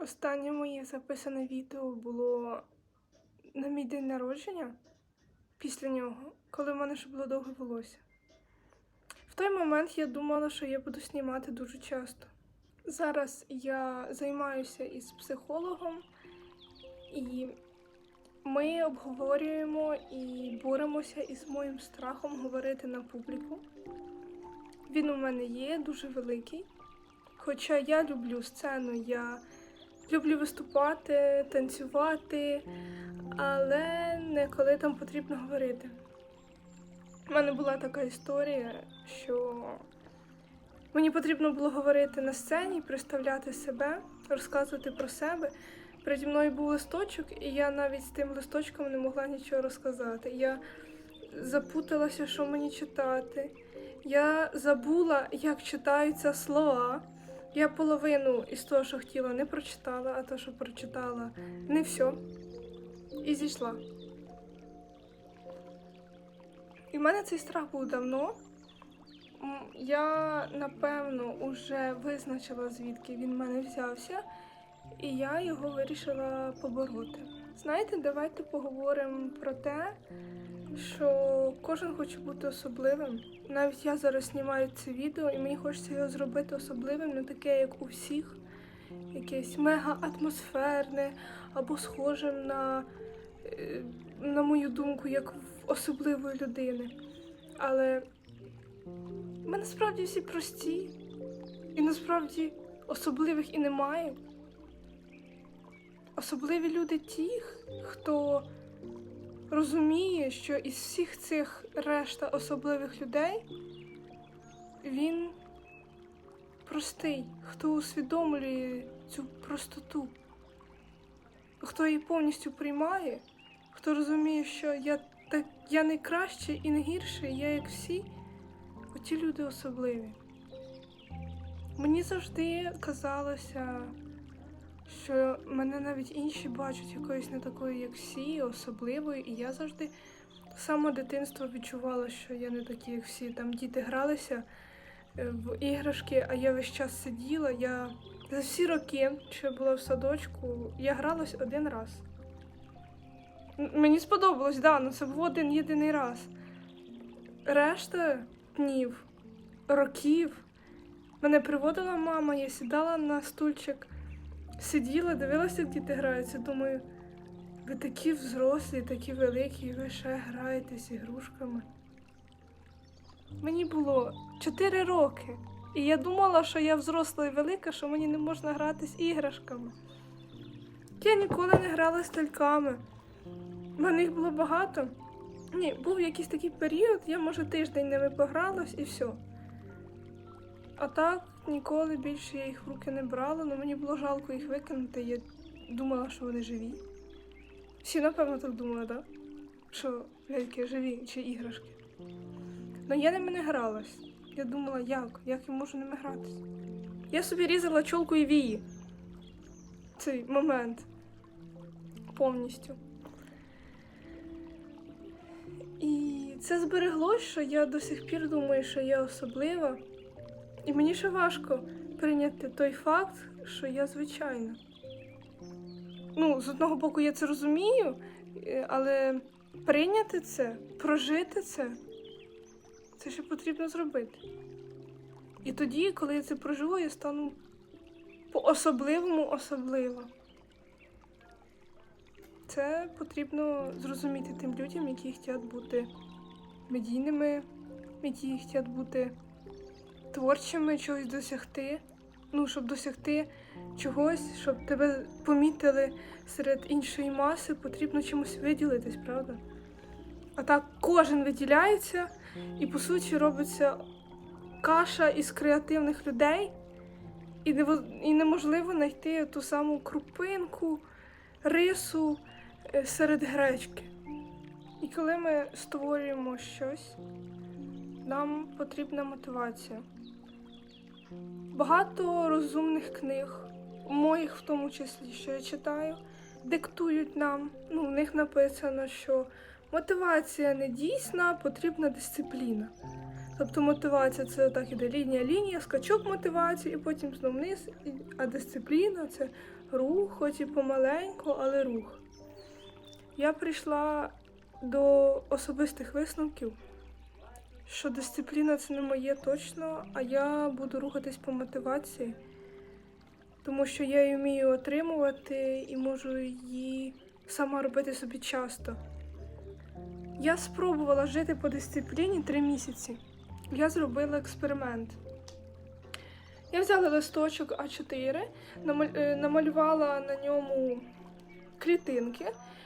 Останнє моє записане відео було на мій день народження після нього, коли в мене ще було довге волосся. В той момент я думала, що я буду знімати дуже часто. Зараз я займаюся із психологом, і ми обговорюємо і боремося із моїм страхом говорити на публіку. Він у мене є дуже великий. Хоча я люблю сцену, я люблю виступати, танцювати, але не коли там потрібно говорити. У мене була така історія, що мені потрібно було говорити на сцені, представляти себе, розказувати про себе. Переді мною був листочок, і я навіть з тим листочком не могла нічого розказати. Я запуталася, що мені читати. Я забула, як читаються слова. Я половину із того, що хотіла, не прочитала, а те, що прочитала, не все. І зійшла. І в мене цей страх був давно. Я, напевно, вже визначила, звідки він в мене взявся, і я його вирішила побороти. Знаєте, давайте поговоримо про те, що кожен хоче бути особливим. Навіть я зараз знімаю це відео, і мені хочеться його зробити особливим, не таке, як у всіх, якесь мега атмосферне або схожим на, е, на мою думку, як в особливої людини. Але ми насправді всі прості, і насправді особливих і немає. Особливі люди ті, хто розуміє, що із всіх цих решта особливих людей він простий, хто усвідомлює цю простоту, хто її повністю приймає, хто розуміє, що я так я не кращий і не гірший, я як всі, оті люди особливі. Мені завжди казалося, що мене навіть інші бачать якоюсь не такою, як всі, особливою, і я завжди з самого дитинства відчувала, що я не такі, як всі. Там діти гралися е, в іграшки, а я весь час сиділа. Я за всі роки, що я була в садочку, я гралась один раз. Мені сподобалось, да, ну це був один єдиний раз. Решта днів, років мене приводила мама, я сідала на стульчик сиділа, дивилася, як діти граються. Думаю, ви такі взрослі, такі великі, і ви ще граєтесь ігрушками. Мені було 4 роки, і я думала, що я взросла і велика, що мені не можна грати з іграшками. Я ніколи не грала з тальками. Мене їх було багато. Ні, був якийсь такий період, я, може, тиждень ними погралась і все. А так ніколи більше я їх в руки не брала, але мені було жалко їх викинути. Я думала, що вони живі. Всі, напевно, так думали? Да? Що ляльки живі чи іграшки. Ну я ними не гралась. Я думала, як? Як я можу ними гратись? Я собі різала чолку і вії. Цей момент. Повністю. І це збереглось, що я до сих пір думаю, що я особлива. І мені ще важко прийняти той факт, що я звичайна. Ну, з одного боку, я це розумію, е, але прийняти це, прожити це, це ще потрібно зробити. І тоді, коли я це проживу, я стану по-особливому особлива. Це потрібно зрозуміти тим людям, які хочуть бути медійними, які хочуть бути творчими, чогось досягти. Ну, щоб досягти чогось, щоб тебе помітили серед іншої маси, потрібно чимось виділитись, правда? А так кожен виділяється, і по суті робиться каша із креативних людей, і і неможливо знайти ту саму крупинку, рису е, серед гречки. І коли ми створюємо щось, нам потрібна мотивація. Багато розумних книг, моїх в тому числі, що я читаю, диктують нам. Ну, в них написано, що мотивація не дійсна, потрібна дисципліна. Тобто мотивація це так іде лінія, лінія, скачок мотивації, і потім знов вниз, а дисципліна це рух, хоч і помаленьку, але рух. Я прийшла до особистих висновків, що дисципліна це не моє точно, а я буду рухатись по мотивації, тому що я її вмію отримувати і можу її сама робити собі часто. Я спробувала жити по дисципліні три місяці. Я зробила експеримент. Я взяла листочок А4, е, намалювала на ньому клітинки,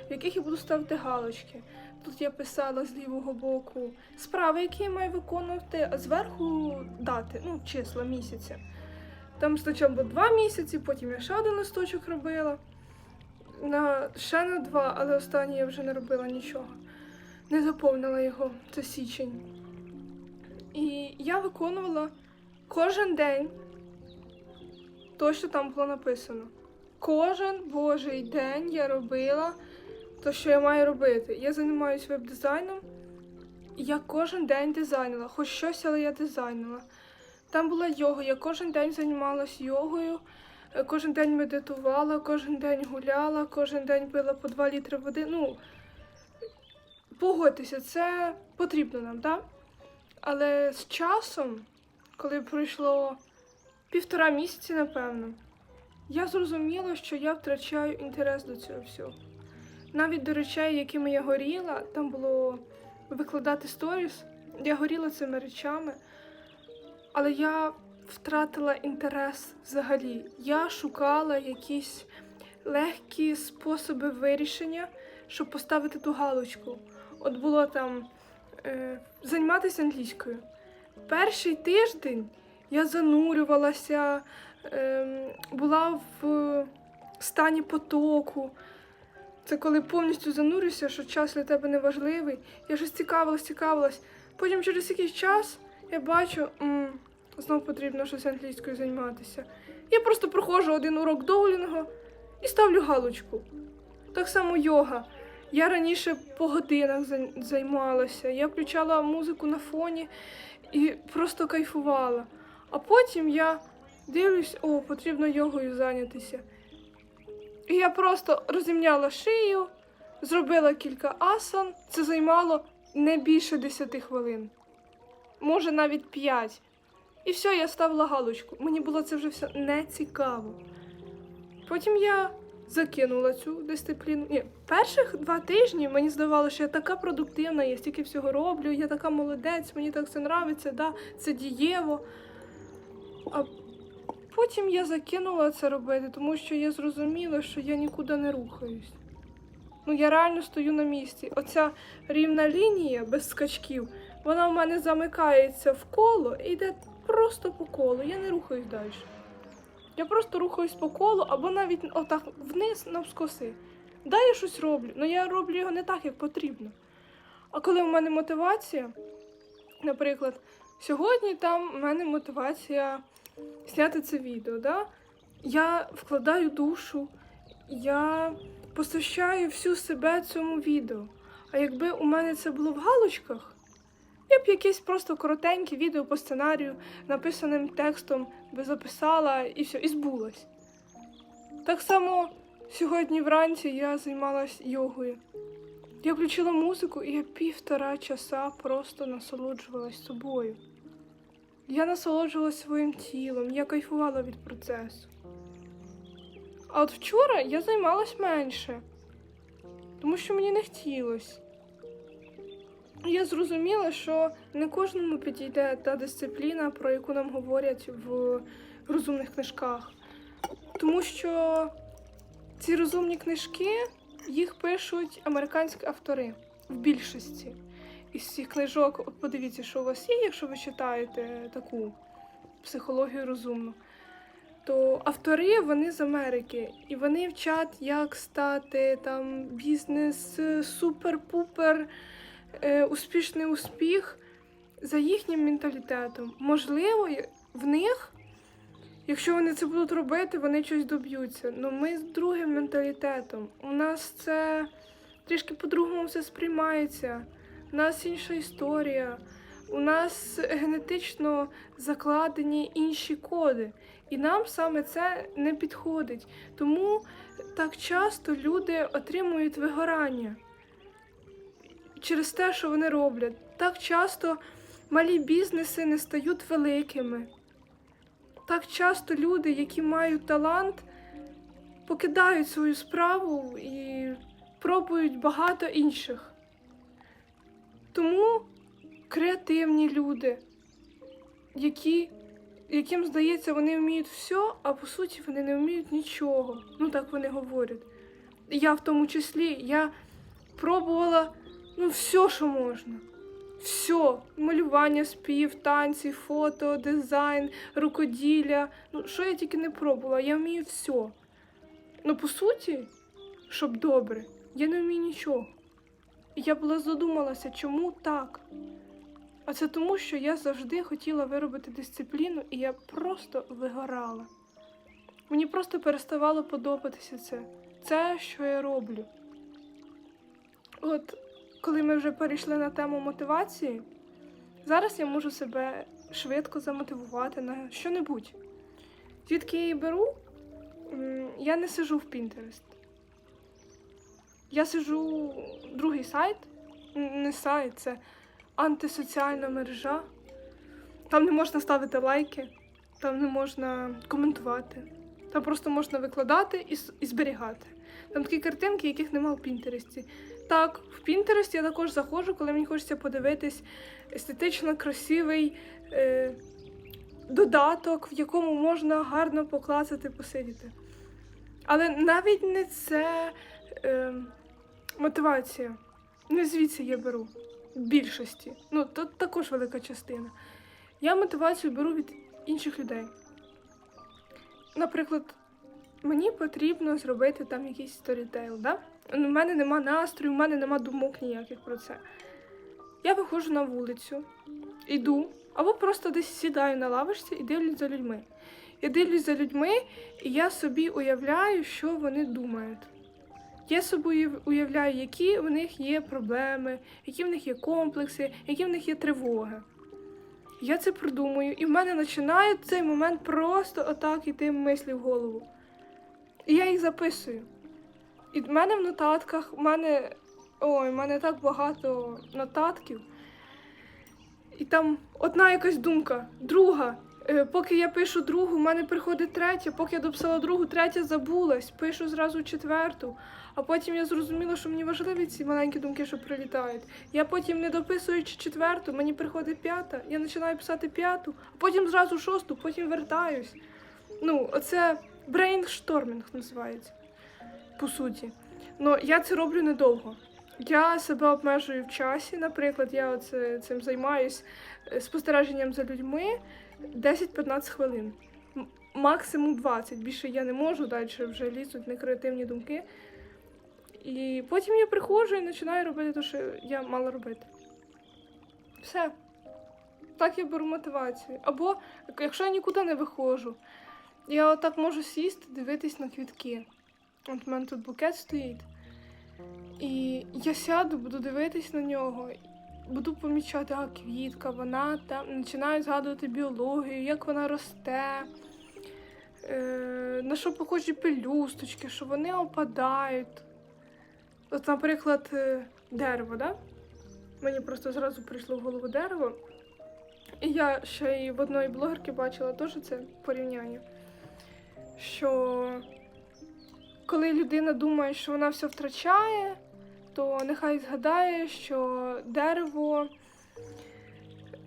в яких я буду ставити галочки. Тут я писала з лівого боку справи, які я маю виконувати, а зверху дати, ну, числа місяця. Там спочатку два місяці, потім я ще один листочок робила. На, ще на два, але останній я вже не робила нічого. Не заповнила його, це січень. І я виконувала кожен день то, що там було написано. Кожен божий день я робила те, що я маю робити. Я займаюся веб-дизайном, я кожен день дизайнила, хоч щось, але я дизайнила. Там була йога, я кожен день займалася йогою, кожен день медитувала, кожен день гуляла, кожен день пила по 2 літри води. Ну, погодьтеся, це потрібно нам, так? Але з часом, коли пройшло півтора місяці, напевно, я зрозуміла, що я втрачаю інтерес до цього всього. Навіть до речей, якими я горіла, там було викладати сторіс, я горіла цими речами, але я втратила інтерес взагалі. Я шукала якісь легкі способи вирішення, щоб поставити ту галочку. От було там е, займатися англійською. Перший тиждень я занурювалася, ем, була в стані потоку. Це коли повністю занурюєшся, що час для тебе не важливий. Я щось цікавилась, цікавилась. Потім через якийсь час я бачу, м, знов потрібно щось англійською займатися. Я просто проходжу один урок доулінгу і ставлю галочку. Так само йога. Я раніше по годинах займалася. Я включала музику на фоні і просто кайфувала. А потім я дивлюсь, о, потрібно йогою зайнятися. І я просто розімняла шию, зробила кілька асан. Це займало не більше 10 хвилин, може навіть 5. І все, я ставила галочку. Мені було це вже все не цікаво. Потім я закинула цю дисципліну. Ні, перших два тижні мені здавалося, що я така продуктивна, я стільки всього роблю, я така молодець, мені так все нравиться, да, це дієво. А потім я закинула це робити, тому що я зрозуміла, що я нікуди не рухаюсь. Ну, я реально стою на місці. Оця рівна лінія без скачків, вона в мене замикається в коло і йде просто по колу. Я не рухаюсь далі. Я просто рухаюсь по колу або навіть отак вниз навскоси. Да, я щось роблю, але я роблю його не так, як потрібно. А коли в мене мотивація, наприклад, сьогодні там в мене мотивація зняти це відео, да? я вкладаю душу, я посвящаю всю себе цьому відео. А якби у мене це було в галочках, я б якесь просто коротеньке відео по сценарію, написаним текстом би записала і все, і збулась. Так само сьогодні вранці я займалась йогою. Я включила музику і я півтора часа просто насолоджувалась собою. Я насолоджувалась своїм тілом, я кайфувала від процесу. А от вчора я займалась менше, тому що мені не хотілося. Я зрозуміла, що не кожному підійде та дисципліна, про яку нам говорять в розумних книжках. Тому що ці розумні книжки їх пишуть американські автори в більшості. Із цих книжок, от подивіться, що у вас є, якщо ви читаєте таку психологію розумну, то автори вони з Америки, і вони вчать, як стати там бізнес супер-пупер, е, успішний успіх за їхнім менталітетом. Можливо, в них, якщо вони це будуть робити, вони щось доб'ються. Ну ми з другим менталітетом. У нас це трішки по-другому все сприймається. У нас інша історія. у нас генетично закладені інші коди, і нам саме це не підходить. Тому так часто люди отримують вигорання через те, що вони роблять. Так часто малі бізнеси не стають великими. Так часто люди, які мають талант, покидають свою справу і пробують багато інших. Тому креативні люди, які, яким здається, вони вміють все, а по суті вони не вміють нічого. Ну так вони говорять. Я в тому числі я пробувала ну, все, що можна. Все, малювання, спів, танці, фото, дизайн, рукоділля. Ну, що я тільки не пробувала, я вмію все. Ну, по суті, щоб добре, я не вмію нічого. Я була задумалася, чому так? А це тому, що я завжди хотіла виробити дисципліну, і я просто вигорала. Мені просто переставало подобатися це. Це, що я роблю. От коли ми вже перейшли на тему мотивації, зараз я можу себе швидко замотивувати на що-небудь. Звідки я її беру? Я не сижу в Pinterest. Я сижу другий сайт, не сайт, це антисоціальна мережа. Там не можна ставити лайки, там не можна коментувати. Там просто можна викладати і, і зберігати. Там такі картинки, яких нема в Пінтересті. Так, в Пінтересті я також заходжу, коли мені хочеться подивитись естетично красивий е, додаток, в якому можна гарно поклацати, посидіти. Але навіть не це е, мотивація. Не звідси я беру. В більшості. Ну, то також велика частина. Я мотивацію беру від інших людей. Наприклад, мені потрібно зробити там якийсь сторітейл, да? У мене нема настрою, у мене нема думок ніяких про це. Я виходжу на вулицю, йду, або просто десь сідаю на лавочці і дивлюсь за людьми. Я дивлюсь за людьми, і я собі уявляю, що вони думають. Я уяв- уявляю, які в них є проблеми, які в них є комплекси, які в них є тривоги. Я це продумую, і в мене починає цей момент просто отак іти мислі в голову. І я їх записую. І в мене в нотатках, в мене. Ой, в мене так багато нотатків. І там одна якась думка, друга. Е, Поки я пишу другу, в мене приходить третя, поки я дописала другу, третя забулась, пишу зразу четверту. А потім я зрозуміла, що мені важливі ці маленькі думки, що прилітають. Я потім, не дописуючи четверту, мені приходить п'ята, я починаю писати п'яту, а потім зразу шосту, потім вертаюсь. Ну, оце брейнштормінг називається, по суті. Ну, я це роблю недовго. Я себе обмежую в часі. Наприклад, я оце, цим займаюсь е, спостереженням за людьми 10-15 хвилин. Максимум 20. Більше я не можу, далі вже лізуть некреативні думки. І потім я приходжу і починаю робити те, що я мала робити. Все. Так я беру мотивацію. Або якщо я нікуди не виходжу, я отак можу сісти, дивитись на квітки. От в мене тут букет стоїть. І я сяду, буду дивитись на нього, буду помічати, а квітка, вона там починаю згадувати біологію, як вона росте, е, на що похожі пелюсточки, що вони опадають. От, наприклад, е, дерево, да? Мені просто зразу прийшло в голову дерево. І я ще й в одної блогерки бачила теж це порівняння. Що коли людина думає, що вона все втрачає, то нехай згадає, що дерево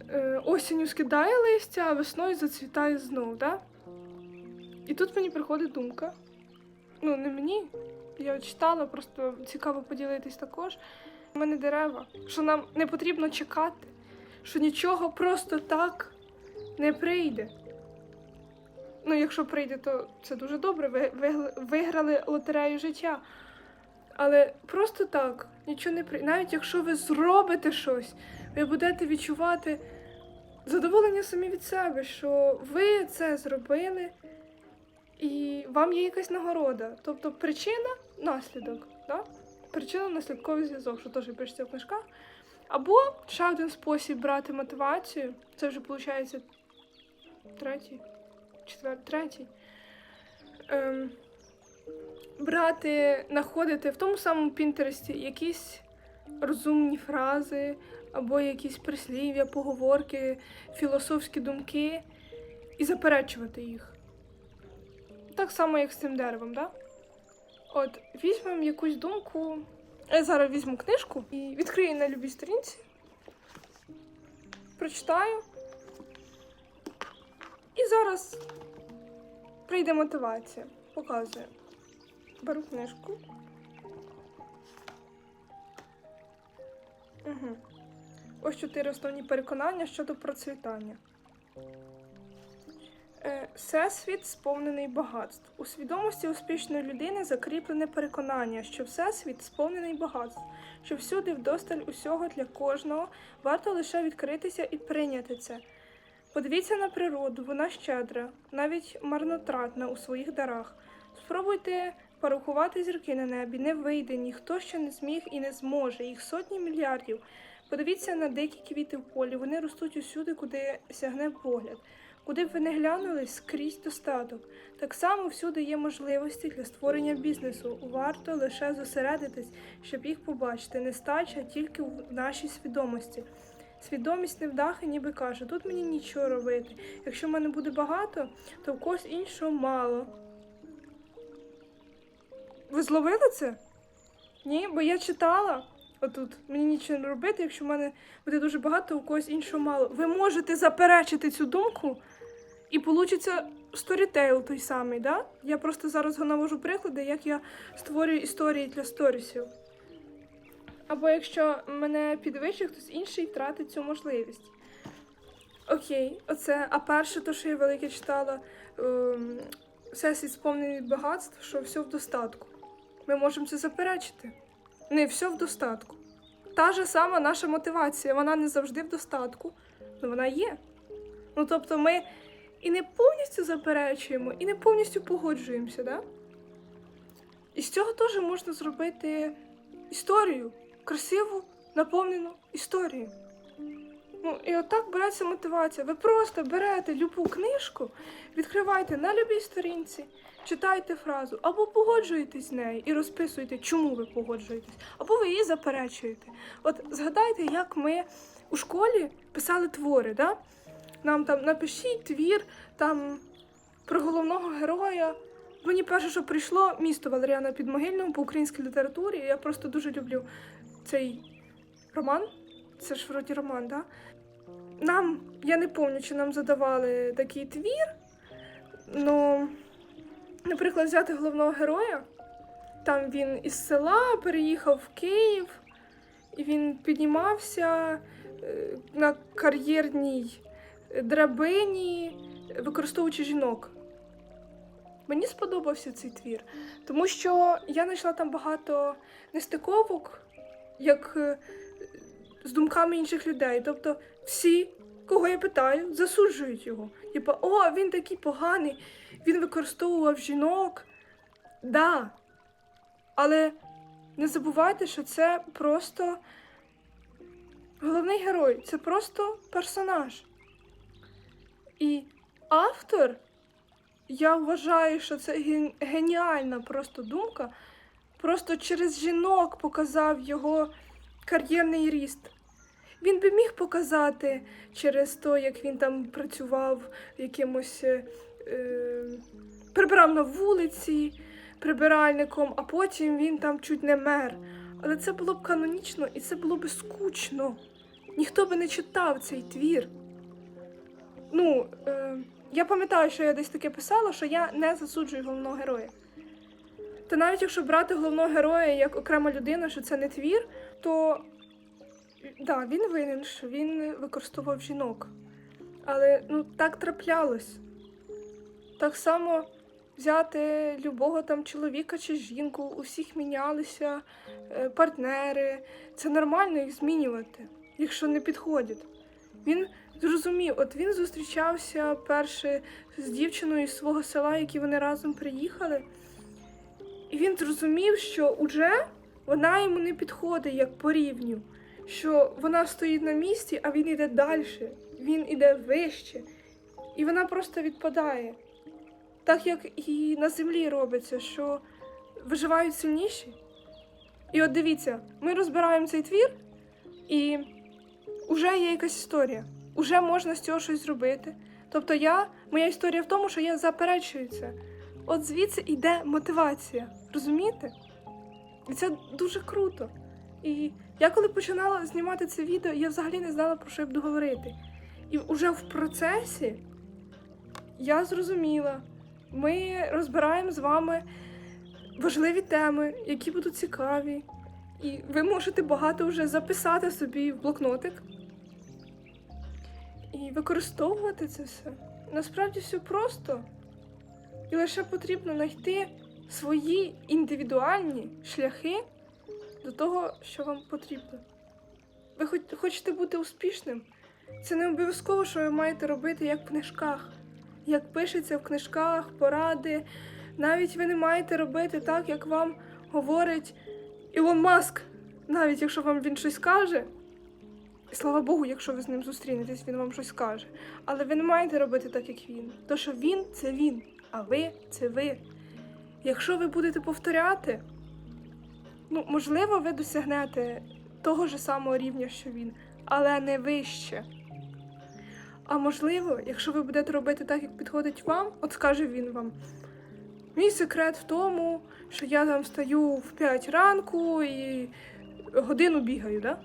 е, осінню скидає листя, а весною зацвітає знов, да? І тут мені приходить думка. Ну, не мені. Я читала, просто цікаво поділитись також. У мене дерева, що нам не потрібно чекати, що нічого просто так не прийде. Ну, якщо прийде, то це дуже добре. Ви- виграли лотерею життя. Але просто так, нічого не прийде. Навіть якщо ви зробите щось, ви будете відчувати задоволення самі від себе, що ви це зробили, і вам є якась нагорода. Тобто причина, наслідок. Да? Причина наслідковий зв'язок, що теж пишеться в книжках. Або ще один спосіб брати мотивацію. Це вже виходить третій, четвертий, третій. Ем, брати, знаходити в тому самому Пінтересті якісь розумні фрази, або якісь прислів'я, поговорки, філософські думки і заперечувати їх. Так само, як з цим деревом, да? От, візьмемо якусь думку. Я зараз візьму книжку і відкрию на любій сторінці. Прочитаю. І зараз прийде мотивація. Показую. Беру книжку. Угу. Ось чотири основні переконання щодо процвітання. Е, Всесвіт сповнений багатств. У свідомості успішної людини закріплене переконання, що Всесвіт сповнений багатств, що всюди вдосталь усього для кожного варто лише відкритися і прийняти це. Подивіться на природу, вона щедра, навіть марнотратна у своїх дарах. Спробуйте порахувати зірки на небі, не вийде, ніхто ще не зміг і не зможе, їх сотні мільярдів. Подивіться на дикі квіти в полі, вони ростуть усюди, куди сягне погляд. Куди б ви не глянули, скрізь достаток. Так само всюди є можливості для створення бізнесу. Варто лише зосередитись, щоб їх побачити. Нестача тільки в нашій свідомості. Свідомість невдахи ніби каже, тут мені нічого робити. Якщо в мене буде багато, то в когось іншого мало. Ви зловили це? Ні, бо я читала. Отут мені нічого не робити, якщо в мене буде дуже багато, у когось іншого мало. Ви можете заперечити цю думку, і получиться сторітейл той самий, да? Я просто зараз навожу приклади, як я створюю історії для сторісів. Або якщо мене підвищить, хтось інший втратить цю можливість. Окей, оце. А перше, то, що я велике читала, ем, сесії сповнений багатств, що все в достатку. Ми можемо це заперечити. Не все в достатку. Та ж сама наша мотивація, вона не завжди в достатку, але вона є. Ну тобто ми і не повністю заперечуємо, і не повністю погоджуємося, да? І з цього теж можна зробити історію, красиву, наповнену історію. Ну, і отак береться мотивація. Ви просто берете любу книжку, відкривайте на любій сторінці, читайте фразу, або погоджуєтесь з нею і розписуєте, чому ви погоджуєтесь, або ви її заперечуєте. От згадайте, як ми у школі писали твори, да? Нам там напишіть твір там про головного героя. Мені перше, що прийшло місто Валеріана Підмогильного по українській літературі. Я просто дуже люблю цей роман. Це ж вроді роман, да? Нам, я не пам'ятаю, чи нам задавали такий твір. Ну, наприклад, взяти головного героя. Там він із села переїхав в Київ, і він піднімався е, на кар'єрній драбині, використовуючи жінок. Мені сподобався цей твір, тому що я знайшла там багато нестиковок, як е, з думками інших людей. Тобто всі, кого я питаю, засуджують його. Типа, о, він такий поганий, він використовував жінок. Да. Але не забувайте, що це просто головний герой, це просто персонаж. І автор, я вважаю, що це геніальна просто думка. Просто через жінок показав його кар'єрний ріст. Він би міг показати через те, як він там працював якимось, е, е, прибирав на вулиці прибиральником, а потім він там чуть не мер. Але це було б канонічно і це було б скучно. Ніхто би не читав цей твір. Ну, е, я пам'ятаю, що я десь таке писала, що я не засуджую головного героя. Та навіть якщо брати головного героя як окрема людина, що це не твір, то да, він винен, що він використовував жінок. Але ну так траплялось. Так само взяти любого там чоловіка чи жінку, усіх мінялися е, партнери. Це нормально їх змінювати, якщо не підходять. Він зрозумів, от він зустрічався перше з дівчиною з свого села, які вони разом приїхали. І він зрозумів, що уже вона йому не підходить як по рівню. Що вона стоїть на місці, а він іде далі, він іде вище, і вона просто відпадає. Так як і на землі робиться, що виживають сильніші. І от дивіться, ми розбираємо цей твір, і вже є якась історія. Уже можна з цього щось зробити. Тобто я, моя історія в тому, що я заперечую це. От звідси йде мотивація. Розумієте? І це дуже круто. І я коли починала знімати це відео, я взагалі не знала, про що я буду говорити. І вже в процесі я зрозуміла, ми розбираємо з вами важливі теми, які будуть цікаві. І ви можете багато вже записати собі в блокнотик і використовувати це все. Насправді все просто. І лише потрібно знайти свої індивідуальні шляхи до того, що вам потрібно. Ви хоч, хочете бути успішним? Це не обов'язково, що ви маєте робити як в книжках, як пишеться в книжках, поради. Навіть ви не маєте робити так, як вам говорить Ілон Маск, навіть якщо вам він щось каже. І слава Богу, якщо ви з ним зустрінетесь, він вам щось скаже. Але ви не маєте робити так, як він. То, що він це він, а ви це ви. Якщо ви будете повторяти, ну, можливо, ви досягнете того ж самого рівня, що він, але не вище. А можливо, якщо ви будете робити так, як підходить вам, от скаже він вам. Мій секрет в тому, що я там встаю в 5 ранку і годину бігаю, да?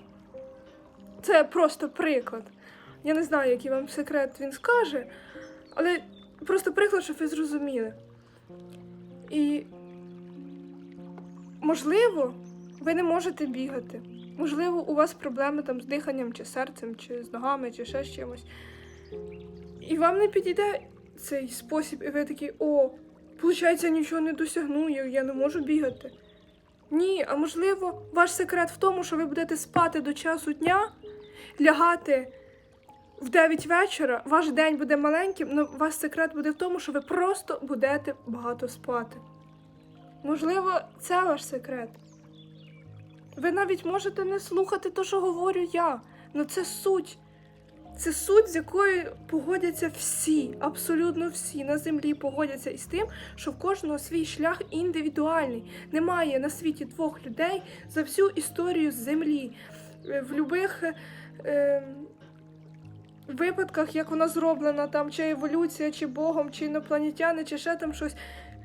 Це просто приклад. Я не знаю, який вам секрет він скаже, але просто приклад, щоб ви зрозуміли. І можливо, ви не можете бігати. Можливо, у вас проблеми там з диханням, чи серцем, чи з ногами, чи ще з чимось. І вам не підійде цей спосіб, і ви такі, о, виходить, я нічого не досягну, я, не можу бігати. Ні, а можливо, ваш секрет в тому, що ви будете спати до часу дня, лягати в 9 вечора, ваш день буде маленьким, але ваш секрет буде в тому, що ви просто будете багато спати. Можливо, це ваш секрет. Ви навіть можете не слухати те, що говорю я, але це суть. Це суть, з якою погодяться всі, абсолютно всі на землі погодяться із тим, що в кожного свій шлях індивідуальний. Немає на світі двох людей за всю історію землі. Е, В будь-яких е, випадках, як вона зроблена, там чи еволюція, чи Богом, чи інопланетяни, чи ще там щось.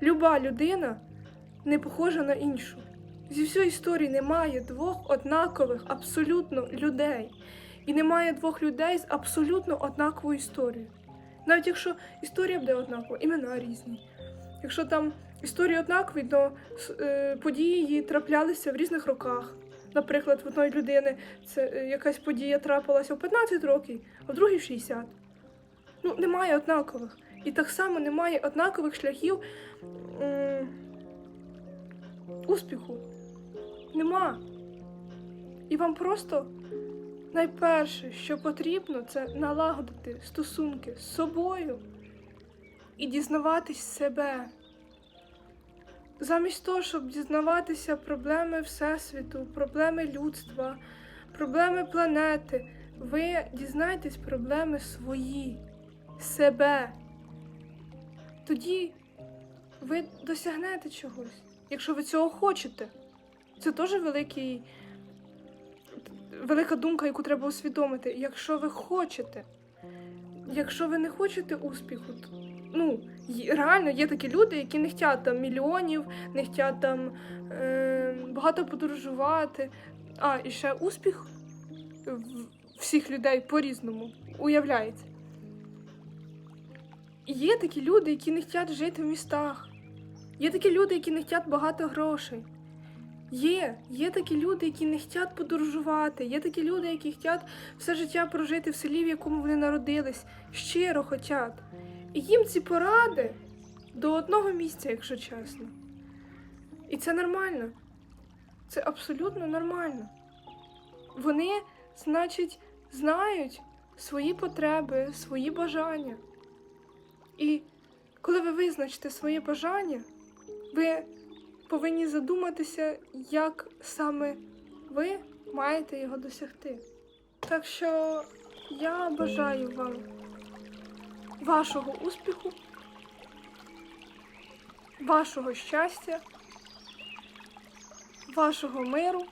Люба людина не похожа на іншу. Зі всієї історії немає двох однакових абсолютно людей. І немає двох людей з абсолютно однаковою історією. Навіть якщо історія буде однакова, імена різні. Якщо там історії однакові, то е, події траплялися в різних роках. Наприклад, в одної людини це е, якась подія трапилася в 15 років, а в другій в 60. Ну, немає однакових. І так само немає однакових шляхів м, успіху. Нема. І вам просто найперше, що потрібно, це налагодити стосунки з собою і дізнаватись себе. Замість того, щоб дізнаватися проблеми Всесвіту, проблеми людства, проблеми планети, ви дізнаєтесь проблеми свої, себе. Тоді ви досягнете чогось, якщо ви цього хочете. Це теж великий, велика думка, яку треба усвідомити. Якщо ви хочете, якщо ви не хочете успіху, то ну, реально є такі люди, які не хочуть там мільйонів, не хочуть там е, багато подорожувати. А, і ще успіх всіх людей по-різному уявляється. Є такі люди, які не хочуть жити в містах. Є такі люди, які не хочуть багато грошей. Є, є такі люди, які не хочуть подорожувати, є такі люди, які хочуть все життя прожити в селі, в якому вони народились, щиро хочуть. І їм ці поради до одного місця, якщо чесно. І це нормально. Це абсолютно нормально. Вони, значить, знають свої потреби, свої бажання. І коли ви визначите своє бажання, ви повинні задуматися, як саме ви маєте його досягти. Так що я бажаю вам вашого успіху, вашого щастя, вашого миру,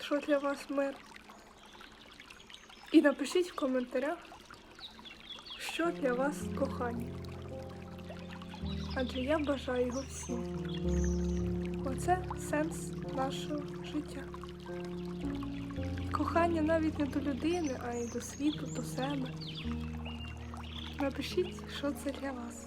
що для вас мир. І напишіть в коментарях, що для вас кохання. Адже я бажаю його всім. Оце сенс нашого життя. Кохання навіть не до людини, а й до світу, до себе. Напишіть, що це для вас.